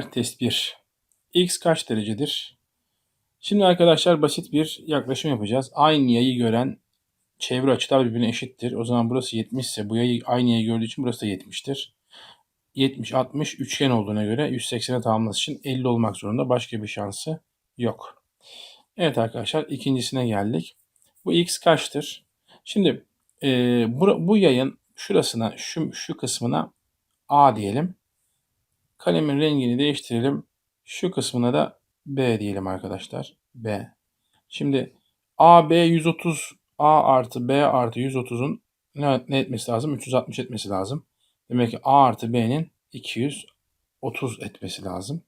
geldiler test 1. X kaç derecedir? Şimdi arkadaşlar basit bir yaklaşım yapacağız. Aynı yayı gören çevre açılar birbirine eşittir. O zaman burası 70 ise bu yayı aynı yayı gördüğü için burası da 70'tir. 70, 60 üçgen olduğuna göre 180'e tamamlaması için 50 olmak zorunda. Başka bir şansı yok. Evet arkadaşlar ikincisine geldik. Bu x kaçtır? Şimdi e, bu, bu yayın şurasına şu, şu kısmına A diyelim. Kalemin rengini değiştirelim. Şu kısmına da B diyelim arkadaşlar. B. Şimdi A, B 130 A artı B artı 130'un ne, ne etmesi lazım? 360 etmesi lazım. Demek ki A artı B'nin 230 etmesi lazım.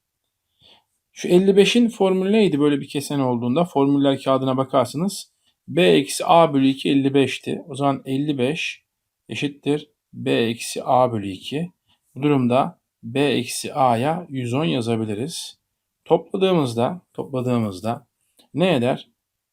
Şu 55'in formülü neydi böyle bir kesen olduğunda? Formüller kağıdına bakarsınız. B eksi A bölü 2 55'ti. O zaman 55 eşittir B eksi A bölü 2. Bu durumda B eksi A'ya 110 yazabiliriz. Topladığımızda topladığımızda ne eder?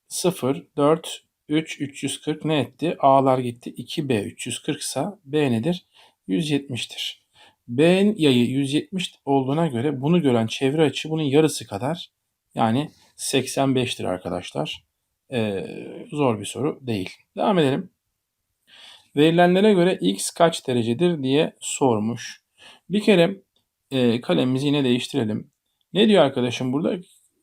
0, 4, 3, 340 ne etti? A'lar gitti. 2B 340 ise B nedir? 170'tir. B'nin yayı 170 olduğuna göre bunu gören çevre açı bunun yarısı kadar yani 85'tir arkadaşlar. Ee, zor bir soru değil. Devam edelim. Verilenlere göre x kaç derecedir diye sormuş. Bir kere e, kalemimizi yine değiştirelim. Ne diyor arkadaşım burada?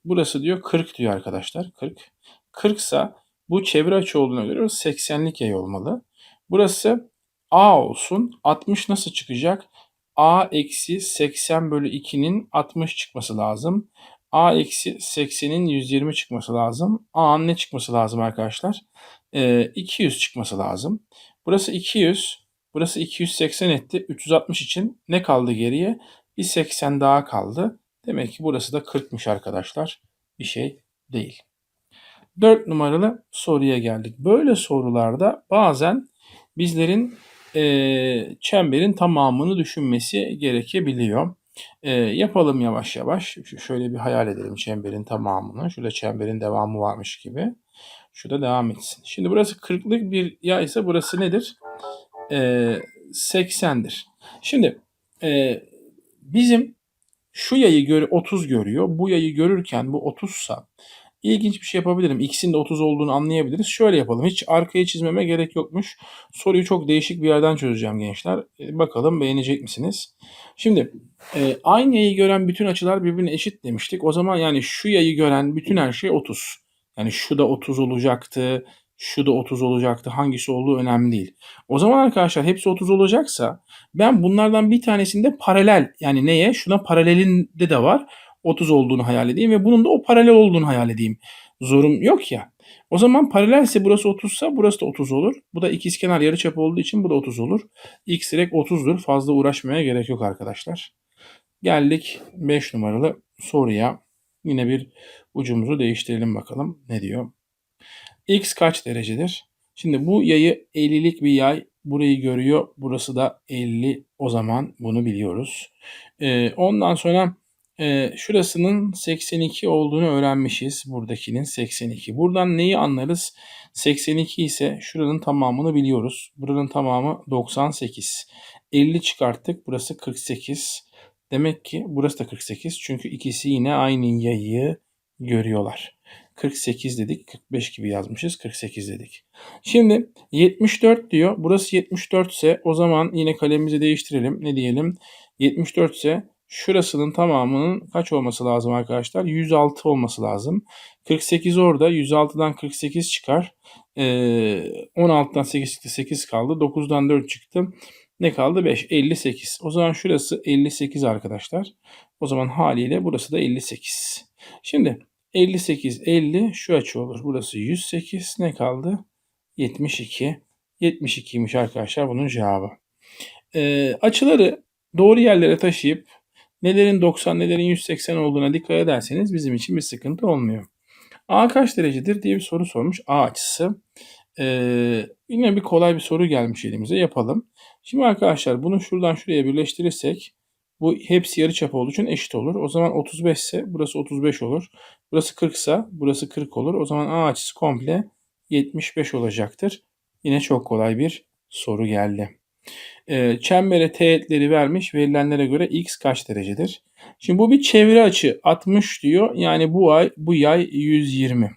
Burası diyor 40 diyor arkadaşlar. 40. 40 ise bu çevre açı olduğuna göre 80'lik yay olmalı. Burası A olsun. 60 nasıl çıkacak? A eksi 80 bölü 2'nin 60 çıkması lazım. A eksi 80'in 120 çıkması lazım. A'nın ne çıkması lazım arkadaşlar? Ee, 200 çıkması lazım. Burası 200. Burası 280 etti. 360 için ne kaldı geriye? Bir 80 daha kaldı. Demek ki burası da 40'mış arkadaşlar. Bir şey değil. 4 numaralı soruya geldik. Böyle sorularda bazen bizlerin e, çemberin tamamını düşünmesi gerekebiliyor. E, yapalım yavaş yavaş. Şöyle bir hayal edelim çemberin tamamını. Şurada çemberin devamı varmış gibi. Şurada devam etsin. Şimdi burası 40'lık bir yay ise burası nedir? E, 80'dir. Şimdi e, bizim şu yayı gör 30 görüyor. Bu yayı görürken bu 30 sa ilginç bir şey yapabilirim. X'in de 30 olduğunu anlayabiliriz. Şöyle yapalım. Hiç arkayı çizmeme gerek yokmuş. Soruyu çok değişik bir yerden çözeceğim gençler. E, bakalım beğenecek misiniz? Şimdi e, aynı yayı gören bütün açılar birbirine eşit demiştik. O zaman yani şu yayı gören bütün her şey 30. Yani şu da 30 olacaktı. Şu da 30 olacaktı. Hangisi olduğu önemli değil. O zaman arkadaşlar hepsi 30 olacaksa ben bunlardan bir tanesinde paralel yani neye? Şuna paralelinde de var 30 olduğunu hayal edeyim ve bunun da o paralel olduğunu hayal edeyim. Zorum yok ya. O zaman paralelse burası 30 ise burası da 30 olur. Bu da ikizkenar yarıçap olduğu için bu da 30 olur. X direkt 30'dur. Fazla uğraşmaya gerek yok arkadaşlar. Geldik 5 numaralı soruya. Yine bir ucumuzu değiştirelim bakalım ne diyor. X kaç derecedir? Şimdi bu yayı 50'lik bir yay burayı görüyor. Burası da 50 o zaman bunu biliyoruz. Ee, ondan sonra e, şurasının 82 olduğunu öğrenmişiz. Buradakinin 82. Buradan neyi anlarız? 82 ise şuranın tamamını biliyoruz. Buranın tamamı 98. 50 çıkarttık. Burası 48. Demek ki burası da 48. Çünkü ikisi yine aynı yayı görüyorlar. 48 dedik. 45 gibi yazmışız. 48 dedik. Şimdi 74 diyor. Burası 74 ise o zaman yine kalemimizi değiştirelim. Ne diyelim? 74 ise Şurasının tamamının kaç olması lazım arkadaşlar? 106 olması lazım. 48 orada. 106'dan 48 çıkar. Ee, 16'dan 8 çıktı. 8 kaldı. 9'dan 4 çıktı. Ne kaldı? 5. 58. O zaman şurası 58 arkadaşlar. O zaman haliyle burası da 58. Şimdi 58, 50 şu açı olur. Burası 108. Ne kaldı? 72. 72'ymiş arkadaşlar bunun cevabı. Ee, açıları doğru yerlere taşıyıp nelerin 90 nelerin 180 olduğuna dikkat ederseniz bizim için bir sıkıntı olmuyor. A kaç derecedir diye bir soru sormuş. A açısı. Ee, yine bir kolay bir soru gelmiş elimize yapalım. Şimdi arkadaşlar bunu şuradan şuraya birleştirirsek bu hepsi yarıçap olduğu için eşit olur. O zaman 35 ise burası 35 olur. Burası 40 ise burası 40 olur. O zaman A açısı komple 75 olacaktır. Yine çok kolay bir soru geldi. E, çembere teğetleri vermiş. Verilenlere göre x kaç derecedir? Şimdi bu bir çevre açı 60 diyor. Yani bu ay bu yay 120.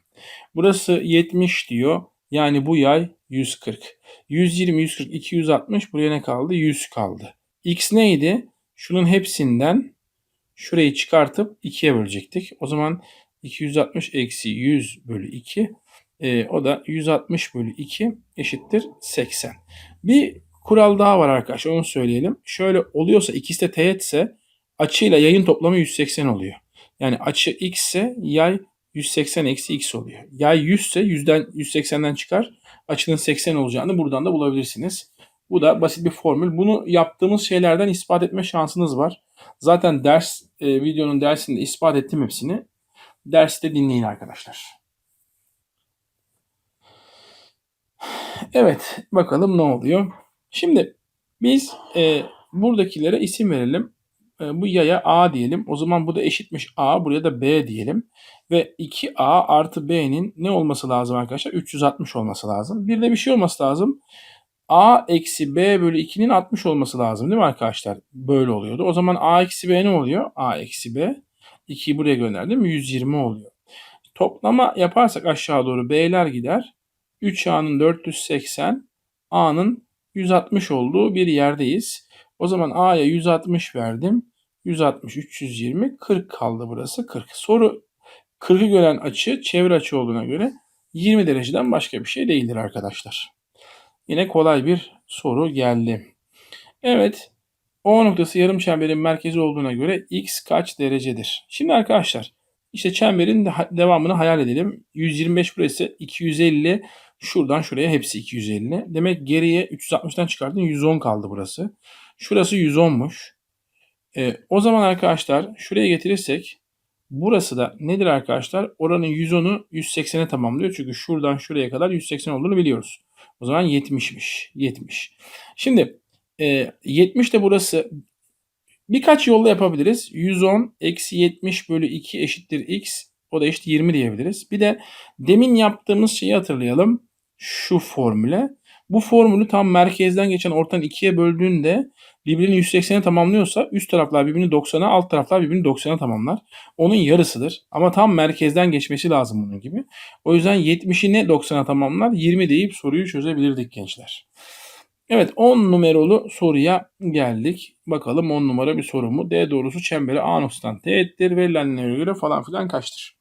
Burası 70 diyor. Yani bu yay 140. 120, 140, 260 buraya ne kaldı? 100 kaldı. X neydi? Şunun hepsinden şurayı çıkartıp 2'ye bölecektik. O zaman 260 eksi 100 bölü 2 e, o da 160 bölü 2 eşittir 80. Bir kural daha var arkadaşlar onu söyleyelim. Şöyle oluyorsa ikisi de teğetse açıyla yayın toplamı 180 oluyor. Yani açı x ise yay 180 eksi x oluyor. Yay 100 ise 100'den 180'den çıkar. Açının 80 olacağını buradan da bulabilirsiniz. Bu da basit bir formül. Bunu yaptığımız şeylerden ispat etme şansınız var. Zaten ders e, videonun dersinde ispat ettim hepsini. Derste dinleyin arkadaşlar. Evet bakalım ne oluyor. Şimdi biz e, buradakilere isim verelim. E, bu yaya A diyelim. O zaman bu da eşitmiş A. Buraya da B diyelim. Ve 2A artı B'nin ne olması lazım arkadaşlar? 360 olması lazım. Bir de bir şey olması lazım. A eksi B bölü 2'nin 60 olması lazım değil mi arkadaşlar? Böyle oluyordu. O zaman A eksi B ne oluyor? A eksi B. 2'yi buraya gönderdim. 120 oluyor. Toplama yaparsak aşağı doğru B'ler gider. 3A'nın 480, A'nın 160 olduğu bir yerdeyiz. O zaman A'ya 160 verdim. 160, 320, 40 kaldı burası. 40. Soru 40'ı gören açı çevre açı olduğuna göre 20 dereceden başka bir şey değildir arkadaşlar. Yine kolay bir soru geldi. Evet. O noktası yarım çemberin merkezi olduğuna göre x kaç derecedir? Şimdi arkadaşlar işte çemberin devamını hayal edelim. 125 burası 250 şuradan şuraya hepsi 250. Demek geriye 360'tan çıkardın 110 kaldı burası. Şurası 110'muş. E, o zaman arkadaşlar şuraya getirirsek burası da nedir arkadaşlar? Oranın 110'u 180'e tamamlıyor. Çünkü şuradan şuraya kadar 180 olduğunu biliyoruz. O zaman 70'miş. 70. Şimdi e, 70 de burası birkaç yolla yapabiliriz. 110 eksi 70 bölü 2 eşittir x. O da eşit 20 diyebiliriz. Bir de demin yaptığımız şeyi hatırlayalım. Şu formüle. Bu formülü tam merkezden geçen ortadan ikiye böldüğünde birbirini 180'e tamamlıyorsa üst taraflar birbirini 90'a alt taraflar birbirini 90'a tamamlar. Onun yarısıdır. Ama tam merkezden geçmesi lazım bunun gibi. O yüzden 70'i ne 90'a tamamlar 20 deyip soruyu çözebilirdik gençler. Evet 10 numaralı soruya geldik. Bakalım 10 numara bir soru mu? D doğrusu çemberi A noktasından teğettir. Verilenlere göre falan filan kaçtır?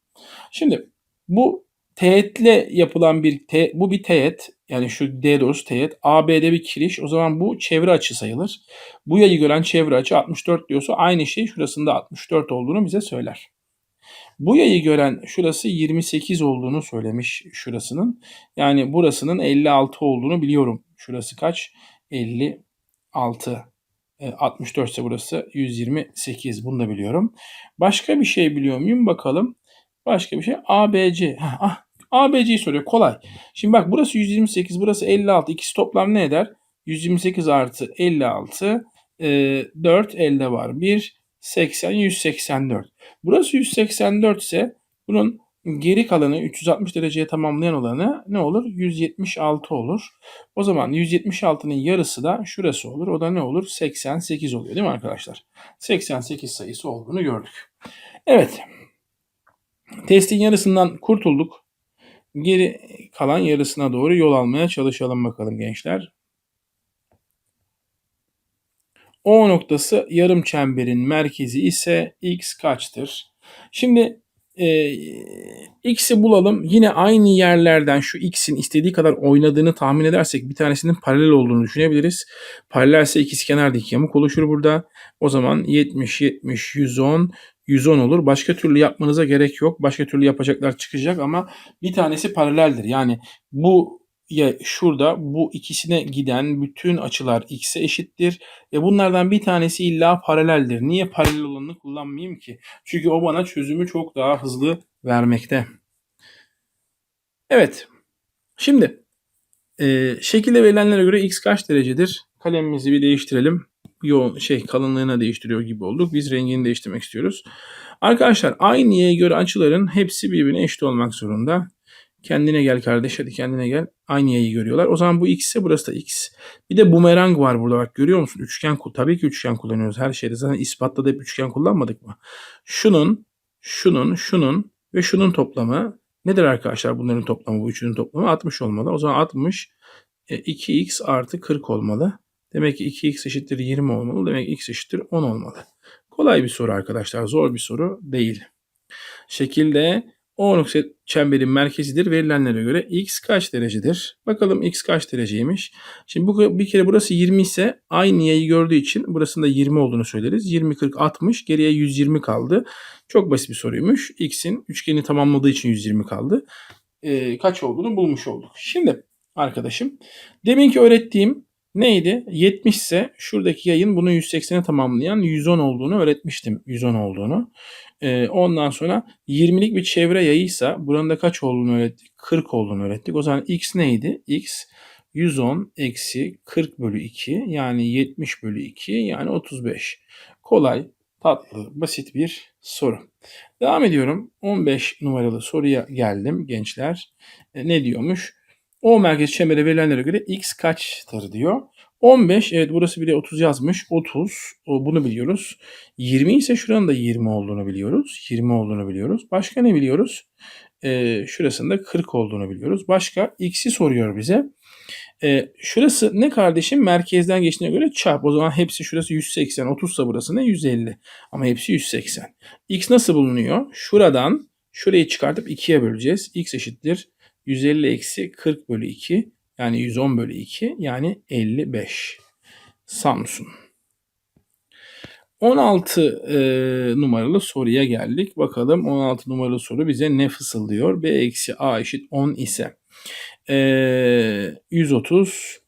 Şimdi bu teğetle yapılan bir te, bu bir teğet yani şu D doğrusu teğet AB'de bir kiriş o zaman bu çevre açı sayılır. Bu yayı gören çevre açı 64 diyorsa aynı şey şurasında 64 olduğunu bize söyler. Bu yayı gören şurası 28 olduğunu söylemiş şurasının. Yani burasının 56 olduğunu biliyorum. Şurası kaç? 56. 64 ise burası 128. Bunu da biliyorum. Başka bir şey biliyor muyum? Bakalım. Başka bir şey. ABC. Ah, ABC'yi soruyor. Kolay. Şimdi bak burası 128, burası 56. İkisi toplam ne eder? 128 artı 56. E, 4 elde var. 1, 80, 184. Burası 184 ise bunun geri kalanı 360 dereceye tamamlayan olanı ne olur? 176 olur. O zaman 176'nın yarısı da şurası olur. O da ne olur? 88 oluyor değil mi arkadaşlar? 88 sayısı olduğunu gördük. Evet. Testin yarısından kurtulduk. Geri kalan yarısına doğru yol almaya çalışalım bakalım gençler. O noktası yarım çemberin merkezi ise x kaçtır? Şimdi e, x'i bulalım. Yine aynı yerlerden şu x'in istediği kadar oynadığını tahmin edersek bir tanesinin paralel olduğunu düşünebiliriz. Paralelse ikizkenar dik yamuk oluşur burada. O zaman 70, 70, 110, 110 olur. Başka türlü yapmanıza gerek yok. Başka türlü yapacaklar çıkacak ama bir tanesi paraleldir. Yani bu ya şurada bu ikisine giden bütün açılar x'e eşittir. E bunlardan bir tanesi illa paraleldir. Niye paralel olanını kullanmayayım ki? Çünkü o bana çözümü çok daha hızlı vermekte. Evet. Şimdi e, şekilde verilenlere göre x kaç derecedir? Kalemimizi bir değiştirelim yoğun şey kalınlığına değiştiriyor gibi olduk. Biz rengini değiştirmek istiyoruz. Arkadaşlar aynı göre açıların hepsi birbirine eşit olmak zorunda. Kendine gel kardeş hadi kendine gel. Aynı yayı görüyorlar. O zaman bu x ise burası da x. Bir de bumerang var burada bak görüyor musun? Üçgen tabii ki üçgen kullanıyoruz her şeyde. Zaten ispatta da hep üçgen kullanmadık mı? Şunun, şunun, şunun ve şunun toplamı nedir arkadaşlar? Bunların toplamı bu üçünün toplamı 60 olmalı. O zaman 60 e, 2x artı 40 olmalı. Demek ki 2x eşittir 20 olmalı. Demek ki x eşittir 10 olmalı. Kolay bir soru arkadaşlar. Zor bir soru değil. Şekilde o nokta çemberin merkezidir. Verilenlere göre x kaç derecedir? Bakalım x kaç dereceymiş. Şimdi bu bir kere burası 20 ise aynı yayı gördüğü için burasında 20 olduğunu söyleriz. 20 40 60 geriye 120 kaldı. Çok basit bir soruymuş. X'in üçgeni tamamladığı için 120 kaldı. Ee, kaç olduğunu bulmuş olduk. Şimdi arkadaşım deminki öğrettiğim neydi? 70 ise şuradaki yayın bunu 180'e tamamlayan 110 olduğunu öğretmiştim. 110 olduğunu. Ee, ondan sonra 20'lik bir çevre yayıysa buranın da kaç olduğunu öğrettik? 40 olduğunu öğrettik. O zaman x neydi? x 110 eksi 40 bölü 2 yani 70 bölü 2 yani 35. Kolay, tatlı, basit bir soru. Devam ediyorum. 15 numaralı soruya geldim gençler. E, ne diyormuş? O merkez çembere verilenlere göre x kaçtır diyor. 15 evet burası bir de 30 yazmış. 30 o, bunu biliyoruz. 20 ise şuranın da 20 olduğunu biliyoruz. 20 olduğunu biliyoruz. Başka ne biliyoruz? Ee, şurasının da 40 olduğunu biliyoruz. Başka x'i soruyor bize. Ee, şurası ne kardeşim? Merkezden geçtiğine göre çarp. O zaman hepsi şurası 180. 30 ise burası ne? 150. Ama hepsi 180. X nasıl bulunuyor? Şuradan şurayı çıkartıp 2'ye böleceğiz. X eşittir 150 eksi 40 bölü 2 yani 110 bölü 2 yani 55. Samsun. 16 e, numaralı soruya geldik. Bakalım 16 numaralı soru bize ne fısıldıyor? B eksi A eşit 10 ise e, 130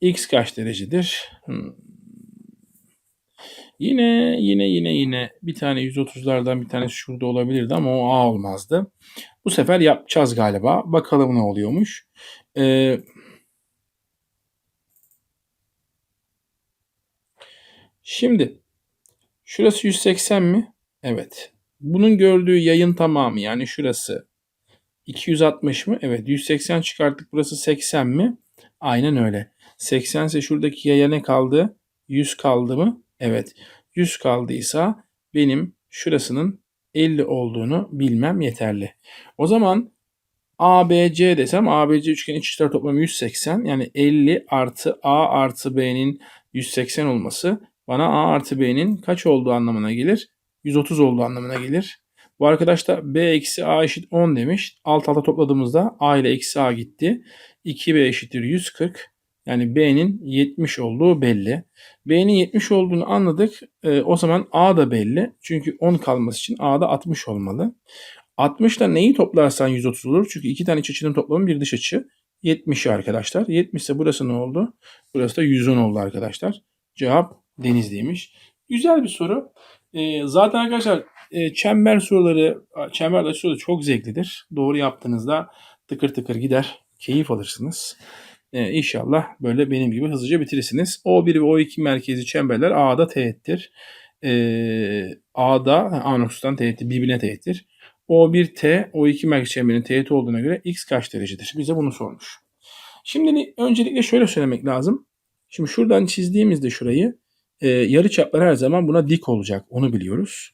x kaç derecedir? Hmm. Yine yine yine yine bir tane 130'lardan bir tanesi şurada olabilirdi ama o A olmazdı. Bu sefer yapacağız galiba. Bakalım ne oluyormuş. Ee, şimdi şurası 180 mi? Evet. Bunun gördüğü yayın tamamı yani şurası 260 mı? Evet. 180 çıkarttık. Burası 80 mi? Aynen öyle. 80 ise şuradaki yaya ne kaldı? 100 kaldı mı? Evet. 100 kaldıysa benim şurasının 50 olduğunu bilmem yeterli. O zaman ABC desem ABC üçgenin iç içler toplamı 180 yani 50 artı A artı B'nin 180 olması bana A artı B'nin kaç olduğu anlamına gelir? 130 olduğu anlamına gelir. Bu arkadaş da B eksi A eşit 10 demiş. Alt alta topladığımızda A ile eksi A gitti. 2B eşittir 140. Yani B'nin 70 olduğu belli. B'nin 70 olduğunu anladık. E, o zaman A da belli. Çünkü 10 kalması için A da 60 olmalı. 60 ile neyi toplarsan 130 olur. Çünkü iki tane iç açının toplamı bir dış açı. 70 arkadaşlar. 70 ise burası ne oldu? Burası da 110 oldu arkadaşlar. Cevap Denizli'ymiş. Güzel bir soru. E, zaten arkadaşlar e, çember soruları, çember soruları çok zevklidir. Doğru yaptığınızda tıkır tıkır gider. Keyif alırsınız. E, inşallah böyle benim gibi hızlıca bitirirsiniz. O1 ve O2 merkezi çemberler A'da teğettir. E, A'da A noktasından teğettir, birbirine teğettir. O1T, O2 merkezi çemberin teğeti olduğuna göre X kaç derecedir? Bize bunu sormuş. Şimdi öncelikle şöyle söylemek lazım. Şimdi şuradan çizdiğimizde şurayı e, yarı çaplar her zaman buna dik olacak. Onu biliyoruz.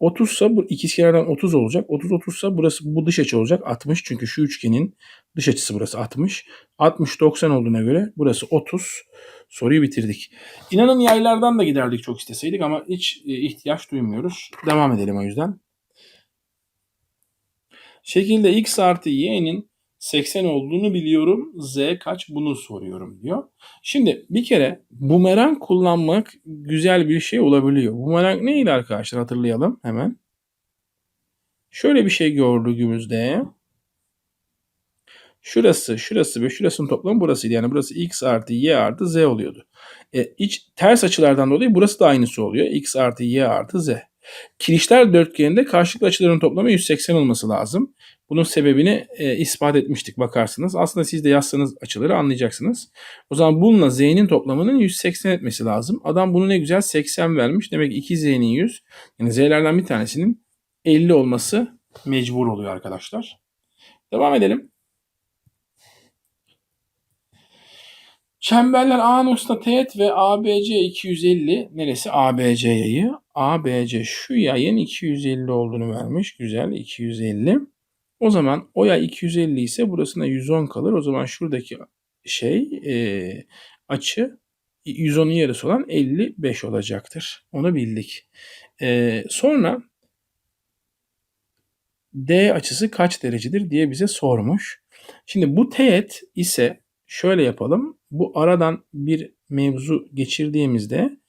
30 ise bu ikizkenardan 30 olacak. 30 30 ise burası bu dış açı olacak 60 çünkü şu üçgenin dış açısı burası 60. 60 90 olduğuna göre burası 30. Soruyu bitirdik. İnanın yaylardan da giderdik çok isteseydik ama hiç e, ihtiyaç duymuyoruz. Devam edelim o yüzden. Şekilde x artı y'nin 80 olduğunu biliyorum. Z kaç bunu soruyorum diyor. Şimdi bir kere bumerang kullanmak güzel bir şey olabiliyor. Bumerang neydi arkadaşlar hatırlayalım hemen. Şöyle bir şey gördüğümüzde şurası, şurası ve şurasının toplamı burasıydı. Yani burası x artı y artı z oluyordu. E, iç, ters açılardan dolayı burası da aynısı oluyor. x artı y artı z. Kirişler dörtgeninde karşılıklı açıların toplamı 180 olması lazım. Bunun sebebini e, ispat etmiştik bakarsınız. Aslında siz de yazsanız açıları anlayacaksınız. O zaman bununla z'nin toplamının 180 etmesi lazım. Adam bunu ne güzel 80 vermiş. Demek ki 2z'nin 100. Yani z'lerden bir tanesinin 50 olması mecbur oluyor arkadaşlar. Devam edelim. Çemberler A noktasında teğet ve ABC 250. Neresi? ABC yayı. ABC şu yayın 250 olduğunu vermiş. Güzel 250. O zaman o yay 250 ise burasına 110 kalır. O zaman şuradaki şey e, açı 110'un yarısı olan 55 olacaktır. Onu bildik. E, sonra D açısı kaç derecedir diye bize sormuş. Şimdi bu teğet ise şöyle yapalım. Bu aradan bir mevzu geçirdiğimizde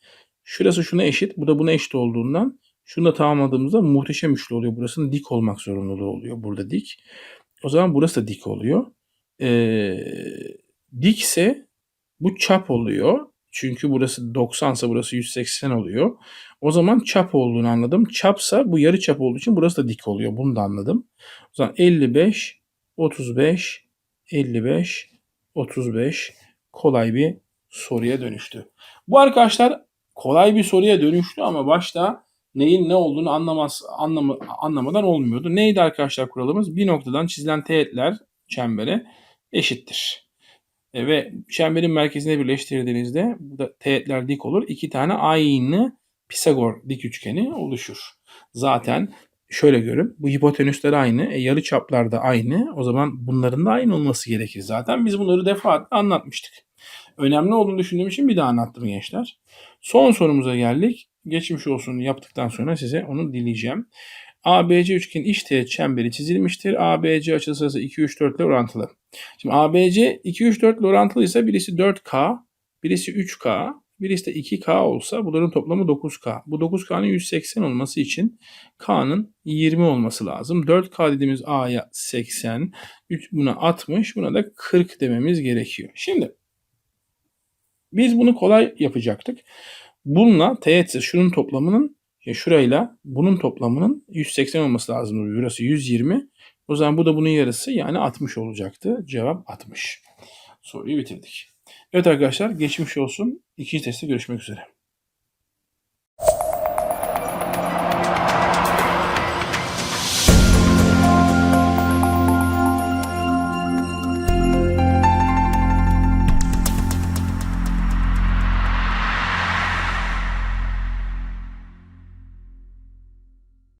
şurası şuna eşit, bu da buna eşit olduğundan şunu da tamamladığımızda muhteşem üçlü oluyor. Burasının dik olmak zorunluluğu oluyor. Burada dik. O zaman burası da dik oluyor. Ee, dikse bu çap oluyor. Çünkü burası 90 ise burası 180 oluyor. O zaman çap olduğunu anladım. Çapsa bu yarı çap olduğu için burası da dik oluyor. Bunu da anladım. O zaman 55, 35, 55, 35 kolay bir soruya dönüştü. Bu arkadaşlar kolay bir soruya dönüştü ama başta neyin ne olduğunu anlamaz, anlamı, anlamadan olmuyordu. Neydi arkadaşlar kuralımız? Bir noktadan çizilen teğetler çembere eşittir. E, ve çemberin merkezine birleştirdiğinizde burada teğetler dik olur. İki tane aynı Pisagor dik üçgeni oluşur. Zaten şöyle görün. Bu hipotenüsler aynı. E, yarı çaplar da aynı. O zaman bunların da aynı olması gerekir. Zaten biz bunları defaatle anlatmıştık. Önemli olduğunu düşündüğüm için bir daha anlattım gençler. Son sorumuza geldik. Geçmiş olsun yaptıktan sonra size onu dileyeceğim. ABC üçgen iç teğet çemberi çizilmiştir. ABC açısı sırası 2, 3, 4 ile orantılı. Şimdi ABC 2, 3, 4 ile orantılı birisi 4K, birisi 3K, birisi de 2K olsa bunların toplamı 9K. Bu 9K'nın 180 olması için K'nın 20 olması lazım. 4K dediğimiz A'ya 80, buna 60, buna da 40 dememiz gerekiyor. Şimdi biz bunu kolay yapacaktık. Bununla teğetse şunun toplamının ya şurayla bunun toplamının 180 olması lazım. Burası 120. O zaman bu da bunun yarısı yani 60 olacaktı. Cevap 60. Soruyu bitirdik. Evet arkadaşlar geçmiş olsun. İkinci testte görüşmek üzere.